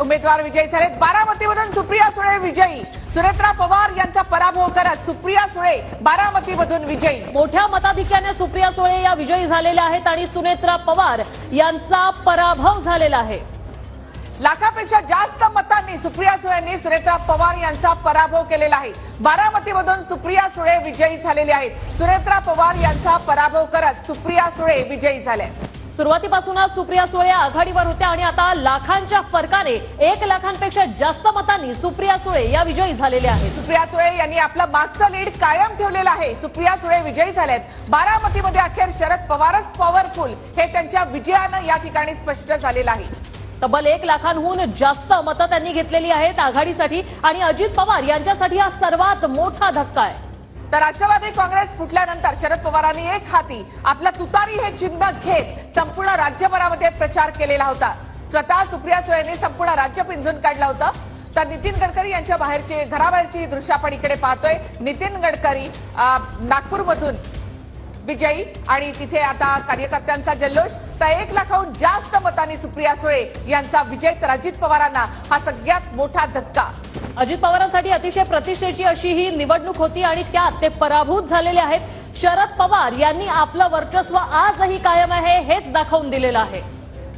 उमेदवार विजयी झालेत. बारामतीमधून सुप्रिया सुळे विजयी. सुनेत्रा पवार यांचा पराभव करत सुप्रिया सुळे बारामतीमधून विजयी. मोठ्या मताधिक्याने सुप्रिया सुळे या विजयी झालेल्या आहेत आणि सुनेत्रा पवार यांचा पराभव झालेला आहे. लाखापेक्षा जास्त मतांनी सुप्रिया सुळेंनी सुनेत्रा पवार यांचा पराभव केलेला आहे. बारामतीमधून सुप्रिया सुळे विजयी झालेली आहेत. सुनेत्रा पवार यांचा पराभव करत सुप्रिया सुळे विजयी झाल्या सुरुवातीपासूनच सुप्रिया सुळे आघाडीवर होत्या आणि आता लाखांच्या फरकाने एक लाखांपेक्षा जास्त मतांनी सुप्रिया सुळे या विजयी झालेल्या आहेत. सुप्रिया सुळे यांनी आपलं मागचं लीड कायम ठेवलेलं आहे. सुप्रिया सुळे विजयी झालेत. बारामतीमध्ये अखेर शरद पवारच पॉवरफुल हे त्यांच्या विजयानं या ठिकाणी स्पष्ट झालेलं आहे. तब्बल एक लाखांहून जास्त मतं त्यांनी घेतलेली आहेत आघाडीसाठी आणि अजित पवार यांच्यासाठी हा सर्वात मोठा धक्का आहे. तर राष्ट्रवादी काँग्रेस फुटल्यानंतर शरद पवारांनी एक हाती आपला तुतारी हे चिन्ह घेत संपूर्ण राज्यभरामध्ये प्रचार केलेला होता. स्वतः सुप्रिया सुळेंनी संपूर्ण राज्य पिंजून काढलं होतं. तर नितीन गडकरी यांच्या बाहेरची घराबाहेरची दृश्य आपण इकडे पाहतोय. नितीन गडकरी नागपूरमधून विजयी आणि तिथे आता कार्यकर्त्यांचा जल्लोष. तर एक लाखाहून जास्त मतांनी सुप्रिया सुळे यांचा विजय तर अजित पवारांना हा सगळ्यात मोठा धक्का. अजित पवारांसाठी अतिशय प्रतिष्ठेची अशी ही निवडणूक होती आणि त्यात ते पराभूत झालेले आहेत. शरद पवार यांनी आपलं वर्चस्व आजही कायम आहे हेच दाखवून दिलेलं आहे.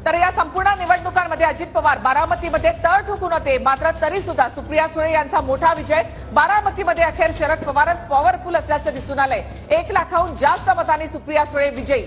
तर या संपूर्ण निवडणुकांमध्ये अजित पवार बारामतीमध्ये तळ ठोकून होते. मात्र तरी सुद्धा सुप्रिया सुळे यांचा मोठा विजय बारामतीमध्ये अखेर शरद पवारच पॉवरफुल असल्याचं दिसून आलंय. एक लाखाहून जास्त मतांनी सुप्रिया सुळे विजयी.